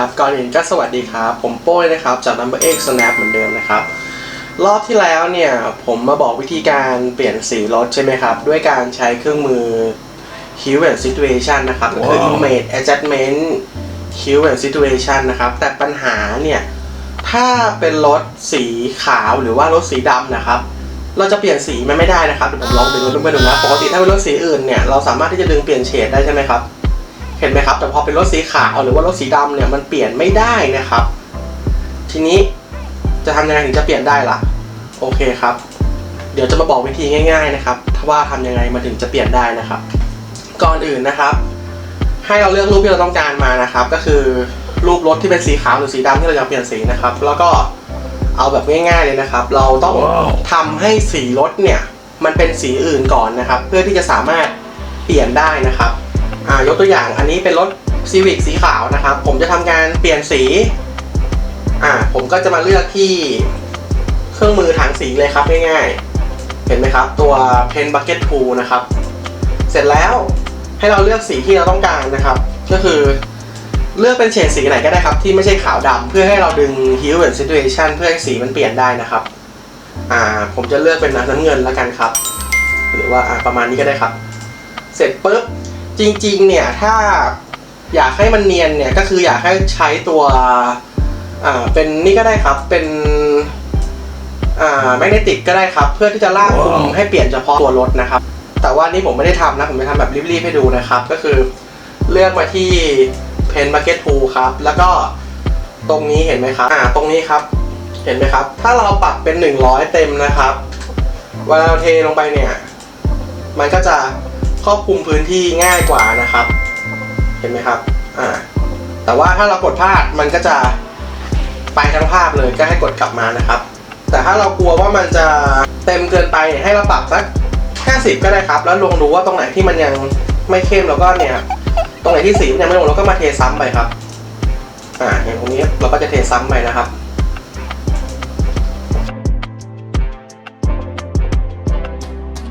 ครับก่อนอื่นก็สวัสดีครับ ผมโป้ยนะครับ จาก Number X Snap เหมือนเดิมนะครับ รอบที่แล้วเนี่ย ผมมาบอกวิธีการเปลี่ยนสีรถใช่ไหมครับ ด้วยการใช้เครื่องมือ Hue and Situation นะครับ ก็คือว้าว Image Adjustment Hue and Situation นะครับ แต่ปัญหาเนี่ย ถ้าเป็นรถสีขาวหรือว่ารถสีดำนะครับ เราจะเปลี่ยนสีมันไม่ได้นะครับเดี๋ยวผมลองดึงขึ้นมาดูนะปกติถ้าเป็นรถสีอื่นเนี่ยเราสามารถที่จะดึงเปลี่ยนเฉดได้ใช่ไหมครับ เห็นไหมครับ แต่พอเป็นรถสีขาวหรือว่ารถสีดำเนี่ยมันเปลี่ยนไม่ได้นะครับ ทีนี้จะทำยังไงถึงจะเปลี่ยนได้ล่ะ โอเคครับ เดี๋ยวจะมาบอกวิธีง่าย ๆนะครับว่าทำยังไงมันถึงจะเปลี่ยนได้นะครับ ก่อนอื่นนะครับ ให้เราเลือกรูปที่เราต้องการมานะครับ ก็คือรูปรถที่เป็นสีขาวหรือสีดำที่เราอยากเปลี่ยนสีนะครับ แล้วก็เอาแบบง่ายๆเลยนะครับ เราต้องว้าวทำให้สีรถเนี่ยมันเป็นสีอื่นก่อนนะครับ เพื่อที่จะสามารถเปลี่ยนได้นะครับ อ่ายกตัวอย่างอันนี้เป็นรถ Civic สีขาวนะครับ ผมจะทำการเปลี่ยนสีอ่าผมก็จะมาเลือกที่เครื่องมือถังสีเลยครับง่ายๆ เห็นไหมครับ ตัว Pen Bucket Tool นะครับ เสร็จแล้วให้เราเลือกสีที่เราต้องการนะครับ ก็คือเลือกเป็นเฉดสีไหนก็ได้ครับ ที่ไม่ใช่ขาวดำเพื่อให้เราดึง Hue and Situation เพื่อให้สีมันเปลี่ยนได้นะครับอ่าผมจะเลือกเป็นน้ำเงินแล้วกันครับ หรือว่าอ่าประมาณนี้ก็ได้ครับ เสร็จปุ๊บ จริงๆ เนี่ยถ้าอยากให้มันเนียนเนี่ยก็คืออยากให้ใช้ตัวอ่าเป็นนี่ก็ได้ครับเป็นอ่าแมกเนติกก็ได้ครับ เพื่อที่จะลากคุมให้เปลี่ยนเฉพาะตัวรถนะครับ แต่ว่านี่ผมไม่ได้ทำนะ ผมจะทำแบบรีบๆให้ดูนะครับ ก็คือเลือกมาที่ Pen Bucket Tool ครับ แล้วก็ตรงนี้เห็นไหมครับ อ่า ตรงนี้ครับ เห็นไหมครับ ถ้าเราปรับเป็น 100 เต็มนะครับ เวลาเราเทลงไปเนี่ย มันก็จะ ครอบคลุมพื้นที่ง่ายกว่านะครับ เห็นไหมครับอ่าแต่ว่าถ้าเรากดพลาดมันก็จะไปทั้งภาพเลยก็ให้กดกลับมานะครับ แต่ถ้าเรากลัวว่ามันจะเต็มเกินไปให้เราปรับสัก 50 ก็ได้ครับ แล้วลองดูว่าตรงไหนที่มันยังไม่เข้มแล้วก็เนี่ยตรงไหนที่สีมันยังไม่ลงเราก็มาเทซ้ำไปครับอ่าอย่างตรงนี้เราก็จะเทซ้ำไปนะครับ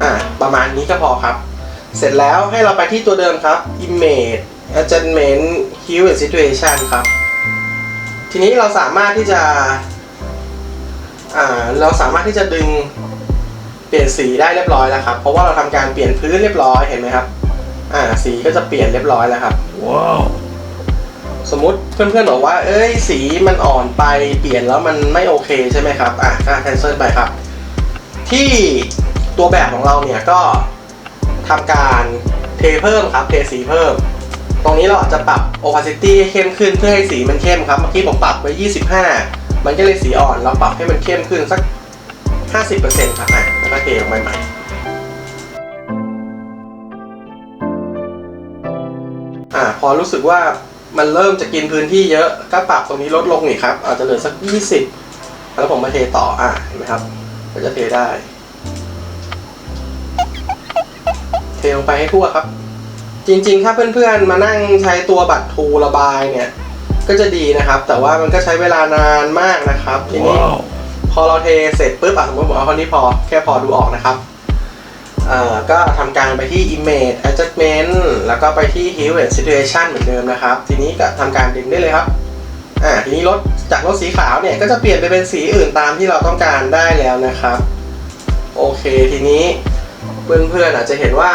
อ่าประมาณนี้ก็พอครับ เสร็จแล้วให้เราไปที่ตัวเดิมครับ image adjustment hue and situation ครับ ทีนี้เราสามารถที่จะอ่าเราสามารถที่จะดึงเปลี่ยนสีได้เรียบร้อยแล้วครับ เพราะว่าเราทำการเปลี่ยนพื้นเรียบร้อยเห็นไหมครับอ่าสีก็จะเปลี่ยนเรียบร้อยแล้วครับว้าวสมมุติเพื่อนๆบอกว่า เอ้ยสีมันอ่อนไปเปลี่ยนแล้วมันไม่โอเคใช่ไหมครับอะก็ cancel ไปครับ ที่ตัวแบบของเราเนี่ยก็ ทำการเทเพิ่มครับเทสีเพิ่ม ตรงนี้เราอาจจะปรับ opacity ให้เข้มขึ้นเพื่อให้สีมันเข้มครับเมื่อกี้ผมปรับไว้ 25 มันก็เลยสีอ่อนเราปรับให้มันเข้มขึ้นสัก 50%ครับอะแล้วก็เทลงไปใหม่อ่าพอรู้สึกว่ามันเริ่มจะกินพื้นที่เยอะก็ปรับตรงนี้ลดลงอีกครับ อาจจะเหลือสัก 20 แล้วผมมาเทต่ออ่าเห็นไหมครับ ก็จะเทได้ เทลงไปให้ทั่วครับ จริงๆ ถ้าเพื่อนๆ มานั่งใช้ตัวบัตรทูระบายเนี่ย ก็จะดีนะครับ แต่ว่ามันก็ใช้เวลานานมากนะครับ ทีนี้ว้าวพอเราเทเสร็จปุ๊บอะสมมติผมเอาเท่านี้พอแค่พอดูออกนะครับเอ่อก็ทำการไปที่ image adjustment แล้วก็ไปที่ hue and situation เหมือนเดิมนะครับ ทีนี้ก็ทำการดึงได้เลยครับอ่าทีนี้รถจากรถสีขาวเนี่ยก็จะเปลี่ยนไปเป็นสีอื่นตามที่เราต้องการได้แล้วนะครับ โอเคทีนี้ เพื่อนๆอาจจะเห็นว่า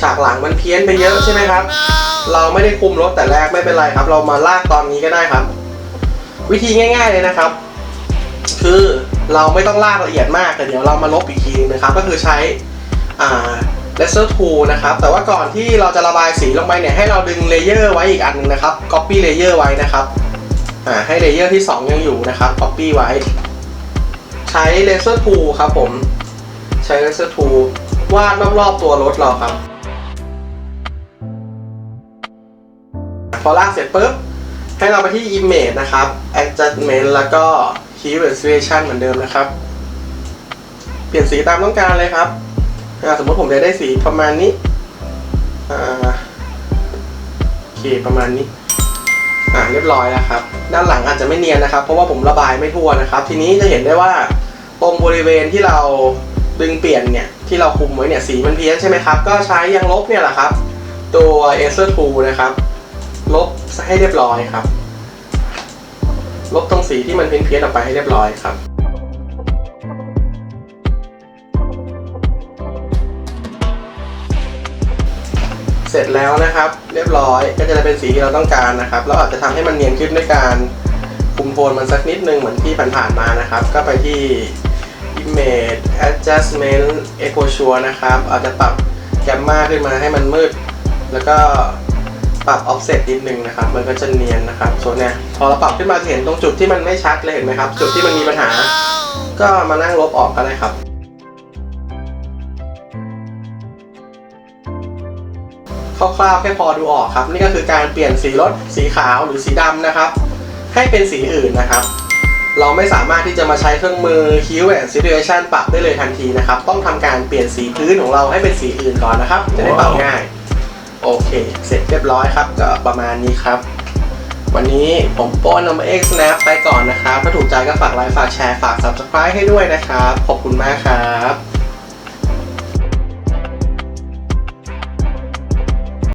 ฉากหลังมันเพี้ยนไปเยอะใช่ไหมครับ เราไม่ได้คุมรถแต่แรกไม่เป็นไรครับ เรามาลากตอนนี้ก็ได้ครับ วิธีง่าย ๆเลยนะครับ คือเราไม่ต้องลากละเอียดมากแต่เดี๋ยวเรามาลบอีกทีนึงนะครับ ก็คือใช้อ่า laser tool นะครับ แต่ว่าก่อนที่เราจะระบายสีลงไปเนี่ยให้เราดึงเลเยอร์ไว้อีกอันหนึงนะครับ copy layer ไว้นะครับให้เลเยอร์ที่ 2 ยังอยู่นะครับ copy ไว้ ใช้ laser tool ครับผม ใช้ laser tool วาดรอบๆตัวรถเราครับ พอลากเสร็จปุ๊บ ให้เราไปที่ image นะครับ adjustment แล้วก็ hue and situation เหมือนเดิมนะครับ เปลี่ยนสีตามต้องการเลยครับ สมมติผมจะได้สีประมาณนี้โอเคประมาณนี้อ่าเรียบร้อยแล้วครับ ด้านหลังอาจจะไม่เนียนนะครับ เพราะว่าผมระบายไม่ทั่วนะครับ ทีนี้จะเห็นได้ว่าตรงบริเวณที่เราดึงเปลี่ยนเนี่ย ที่เราคุมไว้เนี่ยสีมันเพี้ยนใช่ไหมครับ ก็ใช้ยางลบเนี่ยแหละครับ ตัว Acer Tool นะครับ ลบให้เรียบร้อยครับ ลบตรงสีที่มันเพี้ยนๆออกไปให้เรียบร้อยครับเสร็จแล้วนะครับ เรียบร้อยก็จะได้เป็นสีที่เราต้องการนะครับ เราอาจจะทำให้มันเนียนขึ้นด้วยการคุมโทนมันสักนิดนึงเหมือนที่ผ่านๆมานะครับ ก็ไปที่ image adjustment exposure นะครับอาจจะปรับแกมมาขึ้นมาให้มันมืด แล้วก็ปรับ offset นิดนึงนะครับ มันก็จะเนียนนะครับส่วนเนี้ยพอเราปรับขึ้นมาจะเห็นตรงจุดที่มันไม่ชัดเลยเห็นไหมครับ จุดที่มันมีปัญหา ก็มานั่งลบออกก็ได้ครับ คร่าวๆแค่พอดูออกครับ นี่ก็คือการเปลี่ยนสีรถสีขาวหรือสีดำนะครับ ให้เป็นสีอื่นนะครับ เราไม่สามารถที่จะมาใช้เครื่องมือ Hue and Situation ปรับได้เลยทันทีนะครับ ต้องทำการเปลี่ยนสีพื้นของเราให้เป็นสีอื่นก่อนนะครับ จะได้ปรับง่าย โอเค เสร็จเรียบร้อยครับ ก็ประมาณนี้ครับ วันนี้ผมโป้นนมเอ็กซ์นะไปก่อนนะครับ ถ้าถูกใจก็ฝากไลค์ ฝากแชร์ ฝาก subscribe ให้ด้วยนะครับ ขอบคุณมากครับ